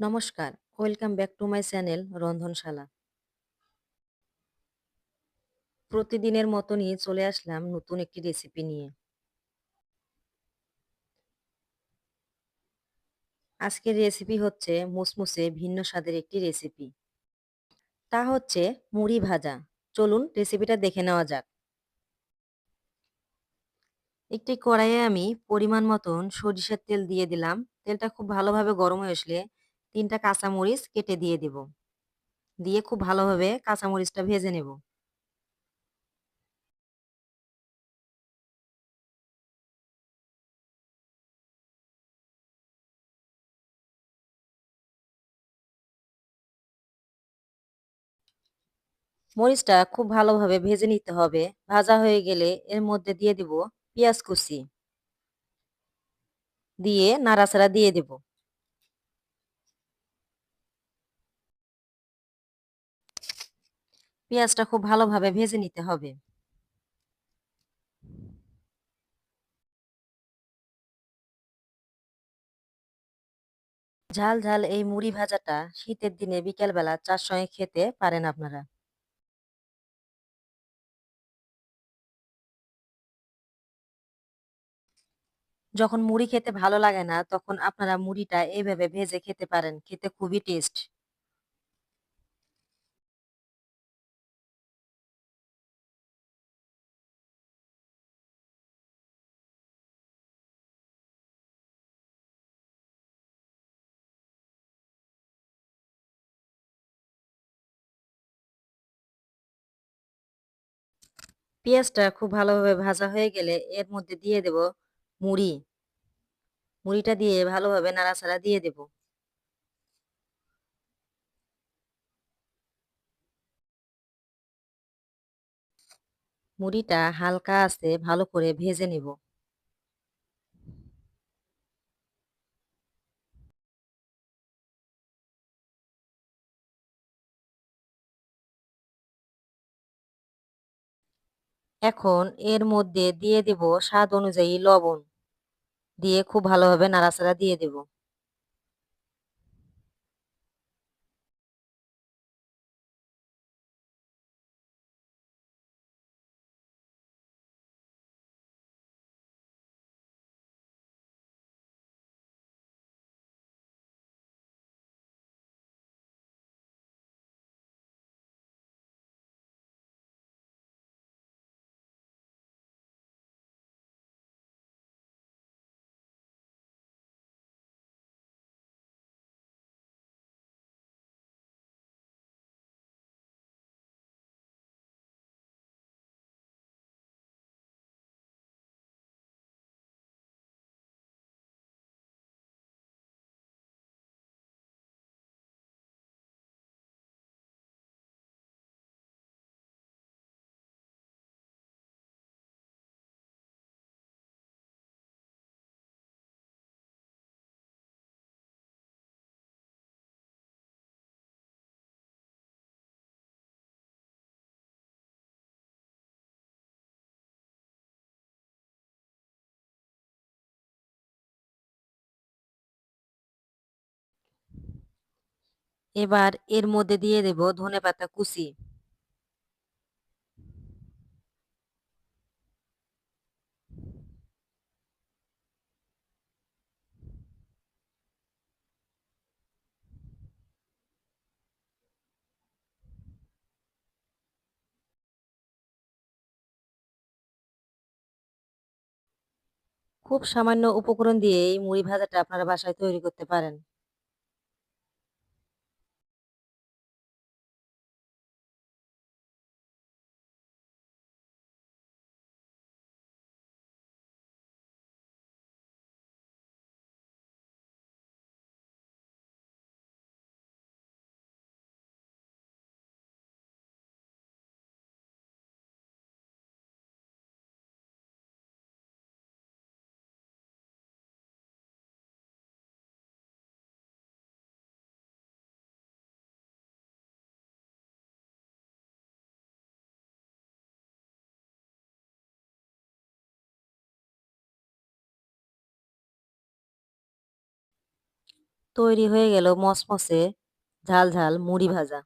নমস্কার, welcome back to my channel রন্ধনশালা। প্রতিদিনের মতনই চলে আসলাম নতুন একটি রেসিপি নিয়ে। আজকের রেসিপি হচ্ছে মুসমুসে ভিন্ন স্বাদের একটি রেসিপি। তা হচ্ছে মুড়ি ভাজা। চলুন রেসিপিটা দেখে নেওয়া যাক। একটি কড়াইয়ে আমি পরিমাণ মতন সরিষার তেল দিয়ে দিলাম। তেলটা খুব ভালোভাবে গরম হয়ে আসলে তিনটা কাঁচামরিচ কেটে দিয়ে দেব। দিয়ে খুব ভালোভাবে কাঁচামরিচটা ভেজে নেব। মরিচটা খুব ভালোভাবে ভেজে নিতে হবে ভাজা হয়ে গেলে এর মধ্যে দিয়ে দেব পেঁয়াজ কুচি দিয়ে নাড়াচাড়া দিয়ে দেব পেঁয়াজটা খুব ভালোভাবে ভেজে নিতে হবে। ঝাল ঝাল এই মুড়ি ভাজাটা শীতের দিনে বিকেলবেলা চার সঙ্গে খেতে পারেন আপনারা। যখন মুড়ি খেতে ভালো লাগে না, তখন আপনারা মুড়িটা এইভাবে ভেজে খেতে পারেন, খেতে খুবই টেস্ট। পেঁয়াজটা খুব ভালোভাবে ভাজা হয়ে গেলে এর মধ্যে দিয়ে দেব মুড়ি। মুড়িটা দিয়ে ভালোভাবে নাড়াচাড়া দিয়ে দেব। মুড়িটা হালকা আছে ভালো করে ভেজে নেব। এখন এর মধ্যে দিয়ে দেব স্বাদ অনুযায়ী লবণ। দিয়ে খুব ভালোভাবে নাড়াচাড়া দিয়ে দেব। এবার এর মধ্যে দিয়ে দেব ধনেপাতা কুচি। খুব সামান্য উপকরণ দিয়ে এই মুড়ি ভাজাটা আপনারা বাসায় তৈরি করতে পারেন। তৈরি হয়ে গেল মসমসে ঝাল ঝাল মুড়ি ভাজা।